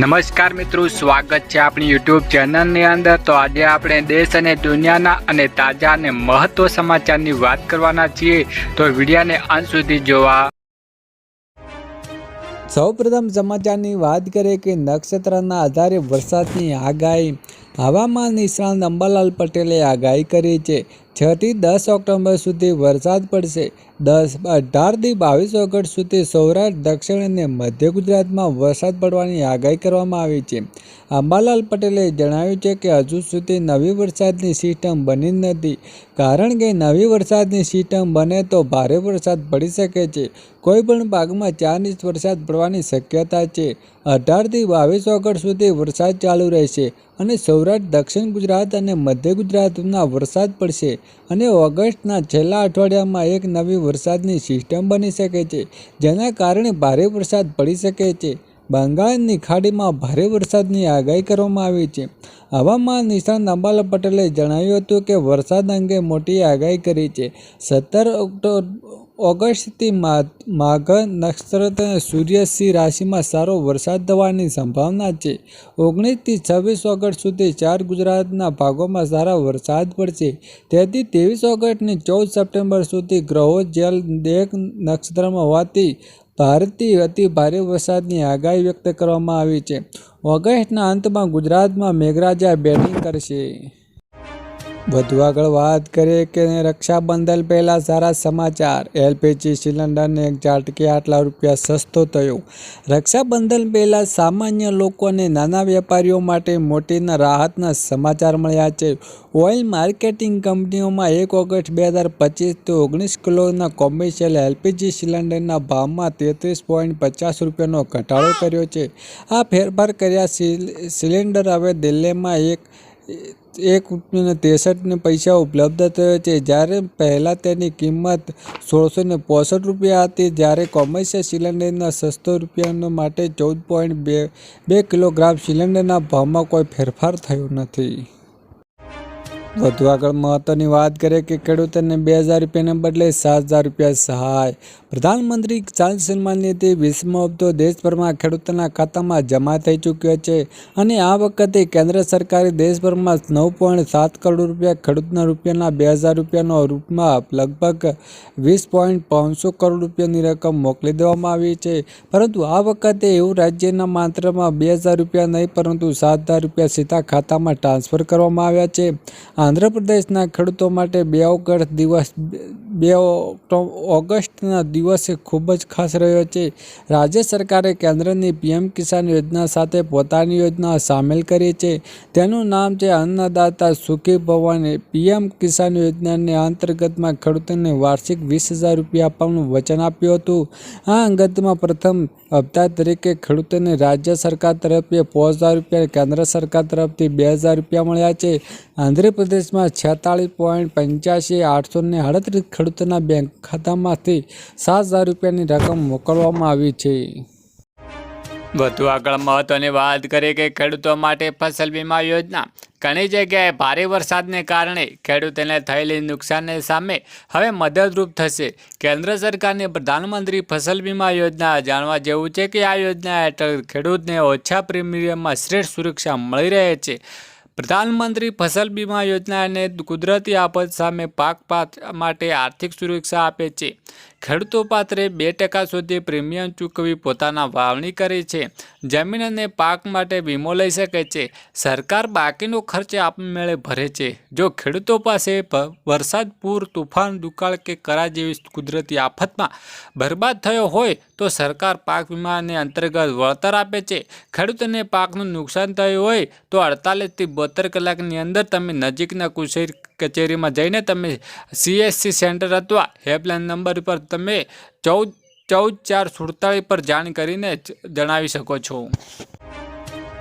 નમસ્કાર મિત્રો, સ્વાગત છે આપણી યુટ્યુબ ચેનલની અંદર. તો આજે આપણે દેશ અને દુનિયાના અને તાજા અને મહત્વ સમાચારની વાત કરવાના છીએ. તો વિડીયાને અંત સુધી જોવા. સૌપ્રથમ સમાચારની વાત કરીએ કે નક્ષત્રના આધારે વરસાદની આગાહી. હવામાન નિષ્ણાંત અંબાલાલ પટેલે આગાહી કરી છે. છ થી દસ ઓક્ટોબર સુધી વરસાદ પડશે. દસ અઢારથી બાવીસ ઓગસ્ટ સુધી સૌરાષ્ટ્ર, દક્ષિણ અને મધ્ય ગુજરાતમાં વરસાદ પડવાની આગાહી કરવામાં આવી છે. અંબાલાલ પટેલે જણાવ્યું છે કે હજુ સુધી નવી વરસાદની સિસ્ટમ બની નથી. કારણ કે નવી વરસાદની સિસ્ટમ બને તો ભારે વરસાદ પડી શકે છે. કોઈપણ ભાગમાં ચાર ઇંચ વરસાદ પડવાની શક્યતા છે. અઢારથી બાવીસ ઓગસ્ટ સુધી વરસાદ ચાલુ રહેશે અને સૌરાષ્ટ્ર, દક્ષિણ ગુજરાત અને મધ્ય ગુજરાતમાં વરસાદ પડશે. અને ઓગસ્ટના છેલ્લા અઠવાડિયામાં એક નવી વરસાદની સિસ્ટમ બની શકે છે, જેના કારણે ભારે વરસાદ પડી શકે છે. બંગાળની ખાડીમાં ભારે વરસાદની આગાહી કરવામાં આવી છે. હવામાન નિષ્ણાંત અંબાલાલ પટેલે જણાવ્યું હતું કે વરસાદ અંગે મોટી આગાહી કરી છે. સત્તર ઓક્ટોબર ઓગસ્ટથી માઘ નક્ષત્ર સૂર્ય સિંહ રાશિમાં સારો વરસાદ થવાની સંભાવના છે. ઓગણીસથી છવ્વીસ ઓગસ્ટ સુધી ચાર ગુજરાતના ભાગોમાં સારા વરસાદ પડશે. તેથી ત્રેવીસ ઓગસ્ટની ચૌદ સપ્ટેમ્બર સુધી ગ્રહો જેલ દેખ નક્ષત્રમાં હોવાથી ભારતીય અતિ ભારે વરસાદની આગાહી વ્યક્ત કરવામાં આવી છે. ઓગસ્ટના અંતમાં ગુજરાતમાં મેઘરાજા બેટિંગ કરશે. વધુ આગળ વાત કરીએ કે રક્ષાબંધન પહેલાં સારા સમાચાર. એલપીજી સિલિન્ડરને એક ઝાટકે આટલા રૂપિયા સસ્તો થયો. રક્ષાબંધન પહેલાં સામાન્ય લોકો અને નાના વેપારીઓ માટે મોટીના રાહતના સમાચાર મળ્યા છે. ઓઇલ માર્કેટિંગ કંપનીઓમાં એક ઓગસ્ટ બે હજાર પચીસથી ઓગણીસ કિલોના કોમર્શિયલ એલપીજી સિલિન્ડરના ભાવમાં તેત્રીસ પોઈન્ટ પચાસ રૂપિયાનો ઘટાડો કર્યો છે. આ ફેરફાર કર્યા સિલિન્ડર હવે દિલ્હીમાં એક એક રૂપિયાને ત્રેસઠને પૈસા ઉપલબ્ધ થયો છે. જ્યારે પહેલાં તેની કિંમત સોળસો ને પોસઠ રૂપિયા હતી, જ્યારે કોમર્શિયલ સિલિન્ડરના સસ્તો રૂપિયાનો માટે ચૌદ પોઈન્ટ બે બે કિલોગ્રામ સિલિન્ડરના ભાવમાં કોઈ ફેરફાર થયો નથી. વધુ આગળ મહત્વની વાત કરીએ કે ખેડૂતોને બે હજાર રૂપિયાને બદલે સાત હજાર રૂપિયા સહાય. પ્રધાનમંત્રી કિસાન સન્માન નિધિ વીસમો હપ્તો દેશભરમાં ખેડૂતોના ખાતામાં જમા થઈ ચૂક્યો છે અને આ વખતે કેન્દ્ર સરકારે દેશભરમાં નવ પોઈન્ટ સાત કરોડ રૂપિયા ખેડૂતના રૂપિયાના બે હજાર રૂપિયાનો રૂપમાં લગભગ વીસ પોઈન્ટ પાંચસો કરોડ રૂપિયાની રકમ મોકલી દેવામાં આવી છે. પરંતુ આ વખતે એવું રાજ્યના માત્રમાં બે હજાર રૂપિયા નહીં, પરંતુ સાત હજાર રૂપિયા સીધા ખાતામાં ટ્રાન્સફર કરવામાં આવ્યા છે. આંધ્રપ્રદેશના ખેડૂતો માટે બે ઓગસ્ટ દિવસ, બે ઓગસ્ટના દિવસે ખૂબ જ ખાસ રહ્યો છે. રાજ્ય સરકારે કેન્દ્રની પીએમ કિસાન યોજના સાથે પોતાની યોજના સામેલ કરી છે. તેનું નામ છે અન્નદાતા સુખી ભવાને. પીએમ કિસાન યોજનાની અંતર્ગતમાં ખેડૂતોને વાર્ષિક વીસ હજાર રૂપિયા આપવાનું વચન આપ્યું હતું. આ અંગતમાં પ્રથમ હપ્તા તરીકે ખેડૂતોને રાજ્ય સરકાર તરફથી પાંચ હજાર રૂપિયા કેન્દ્ર સરકાર તરફથી બે હજાર રૂપિયા મળ્યા છે. આંધ્રપ્રદેશમાં છેતાળીસ પોઈન્ટ પંચ્યાસી આઠસો ને અડત્રીસ ખેડૂતોના બેંક ખાતામાંથી સાત હજાર રૂપિયાની રકમ મોકલવામાં આવી છે. વધુ આગળ મહત્વની વાત કરીએ કે ખેડૂતો માટે ફસલ વીમા યોજના. ઘણી જગ્યાએ ભારે વરસાદને કારણે ખેડૂતોને થયેલી નુકસાનને સામે હવે મદદરૂપ થશે. કેન્દ્ર સરકારની પ્રધાનમંત્રી ફસલ વીમા યોજના જાણવા જેવું છે કે આ યોજના હેઠળ ખેડૂતને ઓછા પ્રીમિયમમાં શ્રેષ્ઠ સુરક્ષા મળી રહે છે. પ્રધાનમંત્રી ફસલ બીમા યોજનાને કુદરતી આફત સામે પાક માટે આર્થિક સુરક્ષા આપે છે. ખેડૂતો પાત્રે બે ટકા સુધી પ્રીમિયમ ચૂકવી પોતાના વાવણી કરે છે. જમીન અને પાક માટે વીમો લઈ શકે છે. સરકાર બાકીનો ખર્ચ આપમેળે ભરે છે. જો ખેડૂતો પાસે વરસાદ, પૂર, તુફાન, દુકાળ કે કરા જેવી કુદરતી આફતમાં બરબાદ થયો હોય તો સરકાર પાક વીમાને અંતર્ગત વળતર આપે છે. ખેડૂતોને પાકનું નુકસાન થયું હોય તો અડતાલીસથી બોતેર કલાકની અંદર તમે નજીકના કૃષિ કચેરીમાં જઈને તમે સીએસસી સેન્ટર અથવા હેલ્પલાઇન નંબર પર તમે ચૌદ ચૌદ, ચાર સુડતાળીસ પર જાણ કરીને જણાવી શકો છો.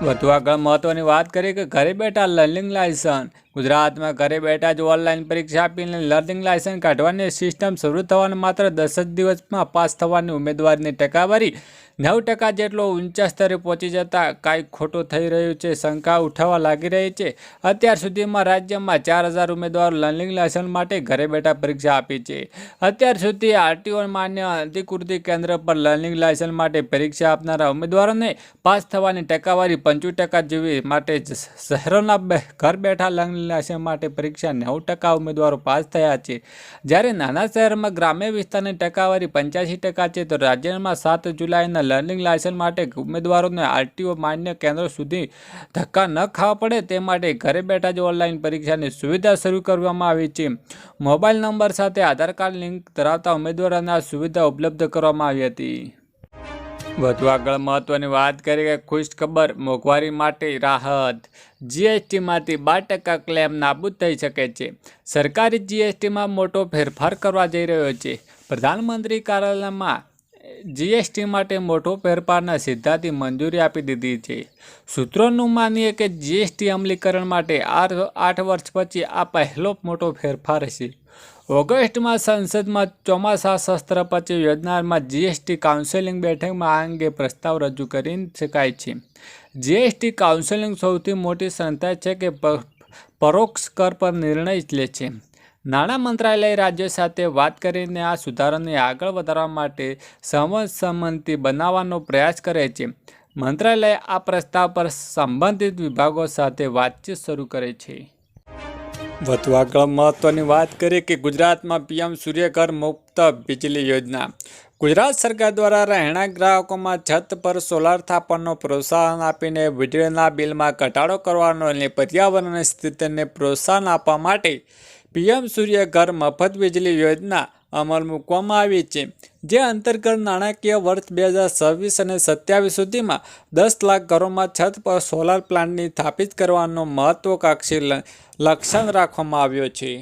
વધુ આગળ મહત્વની વાત કરીએ કે ઘરે બેઠા લર્નિંગ લાયસન્સ, ગુજરાતમાં ઘરે બેઠા જ ઓનલાઈન પરીક્ષા આપીને લર્નિંગ લાયસન્સ કાઢવાની સિસ્ટમ શરૂ થવાના માત્ર દસ જ દિવસમાં પાસ થવાની ઉમેદવારની ટકાવારી નવ ટકા જેટલો ઊંચા સ્તરે પહોંચી જતા કાંઈ ખોટું થઈ રહ્યું છે, શંકા ઉઠાવવા લાગી રહી છે. અત્યાર સુધીમાં રાજ્યમાં ચાર હજાર ઉમેદવારો લર્નિંગ લાયસન્સ માટે ઘરે બેઠા પરીક્ષા આપી છે. અત્યાર સુધી આરટીઓ માન્ય અધિકૃતિ કેન્દ્ર પર લર્નિંગ લાયસન્સ માટે પરીક્ષા આપનારા ઉમેદવારોને પાસ થવાની ટકાવારી પંચોતેર ટકા જેવી માટે શહેરોના ઘર બેઠા લર્નિંગ લાયસન્સ માટે પરીક્ષા નેવું ટકા ઉમેદવારો પાસ થયા છે. જ્યારે નાના શહેરમાં ગ્રામ્ય વિસ્તારની ટકાવારી પંચ્યાસી ટકા છે, તો રાજ્યમાં સાત જુલાઈના લર્નિંગ લાયસન્સ માટે ઉમેદવારોને આરટીઓ માન્ય કેન્દ્રો સુધી ધક્કા ન ખાવા પડે તે માટે ઘરે બેઠા જ ઓનલાઈન પરીક્ષાની સુવિધા શરૂ કરવામાં આવી છે. મોબાઈલ નંબર સાથે આધાર કાર્ડ લિંક ધરાવતા ઉમેદવારોને આ સુવિધા ઉપલબ્ધ કરવામાં આવી હતી. વધુ આગળ મહત્વની વાત કરીએ ખુશ ખબર મોંઘવારી માટે રાહત. જીએસટીમાંથી બાર ટકા ક્લેમ નાબૂદ થઈ શકે છે. સરકારી જીએસટીમાં મોટો ફેરફાર કરવા જઈ રહ્યો છે. પ્રધાનમંત્રી કાર્યાલયમાં જીએસટી માટે મોટો ફેરફારના સિદ્ધાંતની મંજૂરી આપી દીધી છે. સૂત્રોનું માનીએ કે જીએસટી અમલીકરણ માટે આઠ વર્ષ પછી આ પહેલો મોટો ફેરફાર છે. ઓગસ્ટમાં સંસદમાં ચોમાસા શસ્ત્ર પછી યોજનામાં જીએસટી કાઉન્સેલિંગ બેઠકમાં આ અંગે પ્રસ્તાવ રજૂ કરી શકાય છે. જીએસટી કાઉન્સેલિંગ સૌથી મોટી સંસ્થા છે કે પરોક્ષ કર પર નિર્ણય લે છે. નાણાં મંત્રાલય રાજ્યો સાથે વાત કરીને આ સુધારાને આગળ વધારવા માટે સહમત બનાવવાનો પ્રયાસ કરે છે. મંત્રાલય આ પ્રસ્તાવ પર સંબંધિત વિભાગો સાથે વાતચીત શરૂ કરે છે. વધુ આગળ મહત્વની વાત કરીએ કે ગુજરાતમાં પીએમ સૂર્યઘર મુક્ત વીજળી યોજના. ગુજરાત સરકાર દ્વારા રહેણાંક ગ્રાહકોમાં છત પર સોલાર સ્થાપનનો પ્રોત્સાહન આપીને વીજળીના બિલમાં ઘટાડો કરવાનો અને પર્યાવરણની સ્થિતિને પ્રોત્સાહન આપવા માટે પીએમ સૂર્યઘર મફત વીજળી યોજના અમલ મૂકવામાં આવી છે, જે અંતર્ગત નાણાકીય વર્ષ બે હજાર છવ્વીસ અને સત્યાવીસ સુધીમાં દસ લાખ ઘરોમાં છત પર સોલાર પ્લાન્ટની સ્થાપિત કરવાનો મહત્વકાંક્ષી લક્ષણ રાખવામાં આવ્યો છે.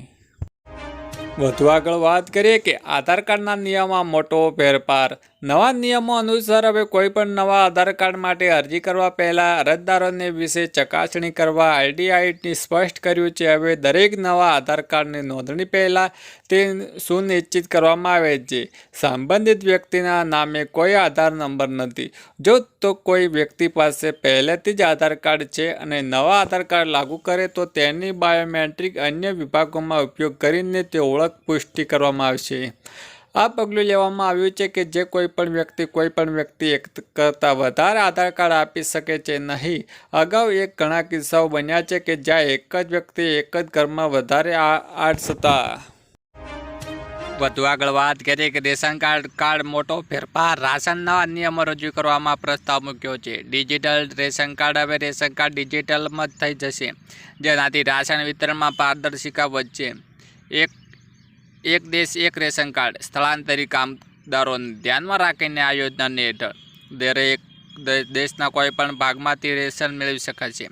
વધુ આગળ વાત કરીએ કે આધાર કાર્ડના નિયમમાં મોટો ફેરફાર નવા નિયમો અનુસાર હવે કોઈ પણ નવા આધાર કાર્ડ માટે અરજી કરવા પહેલાં અરજદારોને વિશે ચકાસણી કરવા આઈડીઆઈની સ્પષ્ટ કર્યું છે. હવે દરેક નવા આધાર કાર્ડની નોંધણી પહેલાં તે સુનિશ્ચિત કરવામાં આવે છે. સંબંધિત વ્યક્તિના નામે કોઈ આધાર નંબર નથી. જો તો કોઈ વ્યક્તિ પાસે પહેલેથી જ આધાર કાર્ડ છે અને નવા આધાર કાર્ડ લાગુ કરે તો તેની બાયોમેટ્રિક અન્ય વિભાગોમાં ઉપયોગ કરીને તે ઓળખ પુષ્ટિ કરવામાં આવશે. આ પગલું લેવામાં આવ્યું છે કે જે કોઈ પણ વ્યક્તિ, કોઈ પણ વ્યક્તિ એક કરતાં વધારે આધાર કાર્ડ આપી શકે છે નહીં. અગાઉ એક ઘણા કિસ્સાઓ બન્યા છે કે જ્યાં એક જ વ્યક્તિ એક જ ઘરમાં વધારે આર્ટ્સ હતા વધુ આગળ વાત કરીએ કે રેશન કાર્ડ કાર્ડ મોટો ફેરફાર રાશનના નિયમો રજૂ કરવામાં પ્રસ્તાવ મૂક્યો છે. ડિજિટલ રેશન કાર્ડ હવે રેશન કાર્ડ ડિજિટલમાં જ થઈ જશે. જેનાથી રાશન વિતરણમાં પારદર્શિકા વધશે. એક એક દેશ, એક રેશન કાર્ડ. સ્થળાંતરી કામદારોને ધ્યાનમાં રાખીને આ યોજનાને હેઠળ દરેક દેશના કોઈ પણ ભાગમાંથી રેશન મેળવી શકાશે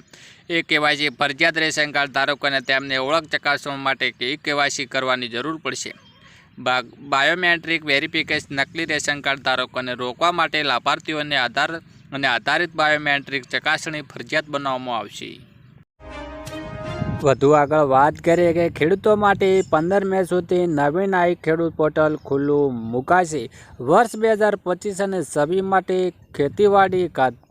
એ કેવાયસી ફરજિયાત રેશન કાર્ડ ધારકોને તેમને ઓળખ ચકાસવા માટે કે કેવાયસી કરવાની જરૂર પડશે. બાયોમેટ્રિક વેરિફિકેશન નકલી રેશન કાર્ડ ધારકોને રોકવા માટે લાભાર્થીઓને આધાર અને આધારિત બાયોમેટ્રિક ચકાસણી ફરજિયાત બનાવવામાં આવશે. વધુ આગળ વાત કરીએ કે ખેડૂતો માટે પંદર મે સુધી નવીન આઈ ખેડૂત પોર્ટલ ખુલ્લું મુકાશે. વર્ષ બે હજાર પચીસ અને છવ્વીસ માટે ખેતીવાડી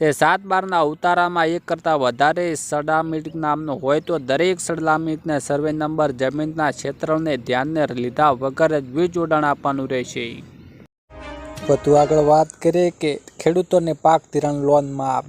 તે સાત બારના ઉતારામાં એક કરતાં વધારે સડામિક નામનો હોય તો દરેક સડામીટને સર્વે નંબર જમીનના ક્ષેત્રને ધ્યાનને લીધા વગર જ વીજ આપવાનું રહેશે. વધુ આગળ વાત કરીએ કે ખેડૂતોને પાક ધિરાણ લોન માફ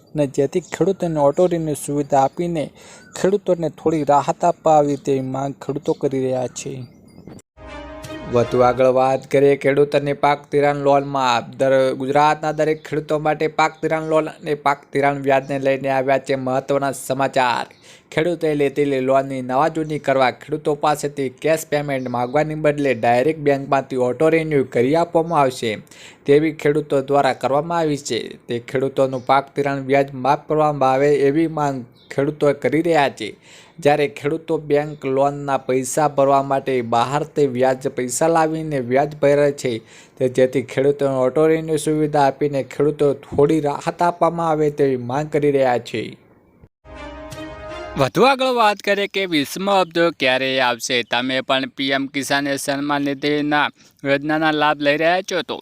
અને જેથી ખેડૂતોને ઓટો રિન્યૂ સુવિધા આપીને ખેડૂતોને થોડી રાહત આપવા આવી તેવી માંગ ખેડૂતો કરી રહ્યા છે. વધુ આગળ વાત કરીએ ખેડૂતોને પાક ધિરાણ લોનમાં. દર ગુજરાતના દરેક ખેડૂતો માટે પાક ધિરાણ લોન અને પાક ધિરાણ વ્યાજને લઈને આવ્યા છે મહત્ત્વના સમાચાર. ખેડૂતોએ લીધેલી લોનની નવાજૂની કરવા ખેડૂતો પાસેથી કેશ પેમેન્ટ માગવાની બદલે ડાયરેક્ટ બેંકમાંથી ઓટો રિન્યૂ કરી આપવામાં આવશે. તેવી ખેડૂતો દ્વારા કરવામાં આવી છે. તે ખેડૂતોનું પાક ધિરાણ વ્યાજ માફ કરવામાં આવે એવી માંગ ખેડૂતો કરી રહ્યા છે. જ્યારે ખેડૂતો બેંક લોનના પૈસા ભરવા માટે બહારથી વ્યાજ પૈસા લાવીને વ્યાજ ભરે છે. તે જેથી ખેડૂતોને ઓટો રિન્યુ સુવિધા આપીને ખેડૂતો થોડી રાહત આપવામાં આવે તેવી માંગ કરી રહ્યા છે. વધુ આગળ વાત કરીએ કે વીસમો હપ્તો ક્યારે આવશે? તમે પણ પીએમ કિસાન સન્માન નિધિના યોજનાના લાભ લઈ રહ્યા છો તો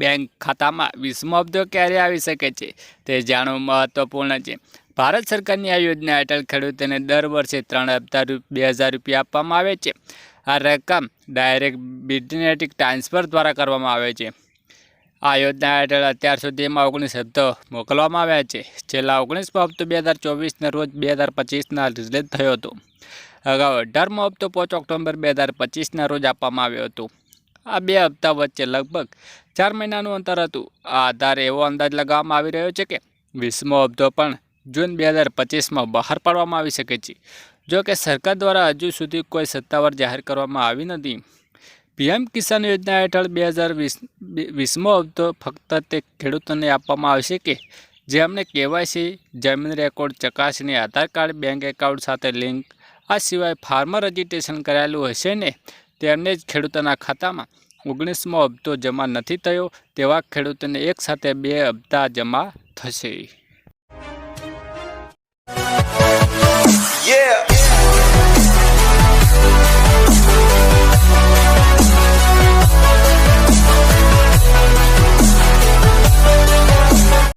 બેંક ખાતામાં વીસમો હપ્તો ક્યારે આવી શકે છે તે જાણવું મહત્વપૂર્ણ છે. ભારત સરકારની આ યોજના હેઠળ ખેડૂતોને દર વર્ષે ત્રણ હપ્તા બે હજાર રૂપિયા આપવામાં આવે છે. આ રકમ ડાયરેક્ટ બિટનેટિક ટ્રાન્સફર દ્વારા કરવામાં આવે છે. આ યોજના હેઠળ અત્યાર સુધીમાં ઓગણીસ હપ્તો મોકલવામાં આવ્યા છે. છેલ્લા ઓગણીસમો હપ્તો બે હજાર ચોવીસના રોજ બે હજાર પચીસના રિલીઝ થયો હતો. અગાઉ અઢારમો હપ્તો પાંચ ઓક્ટોબર બે હજાર પચીસના રોજ આપવામાં આવ્યો હતો. આ બે હપ્તા વચ્ચે લગભગ ચાર મહિનાનું અંતર હતું. આ આધારે એવો અંદાજ લગાવવામાં આવી રહ્યો છે કે વીસમો હપ્તો પણ જૂન બે હજાર પચીસમાં બહાર પાડવામાં આવી શકે છે. જો કે સરકાર દ્વારા હજુ સુધી કોઈ સત્તાવાર જાહેર કરવામાં આવી નથી. પીએમ કિસાન યોજના હેઠળ બે હજાર વીસ, વીસમો હપ્તો ફક્ત તે ખેડૂતોને આપવામાં આવશે કે જેમને કેવાયસી, જમીન રેકોર્ડ, ચકાસણી, આધાર કાર્ડ, બેંક એકાઉન્ટ સાથે લિંક, આ સિવાય ફાર્મર રજિસ્ટ્રેશન કરાયેલું હશે ને તેમને જ ખેડૂતોના ખાતામાં ઓગણીસમો હપ્તો જમા નથી થયો તેવા ખેડૂતોને એક સાથે બે હપ્તા જમા થશે Yeah!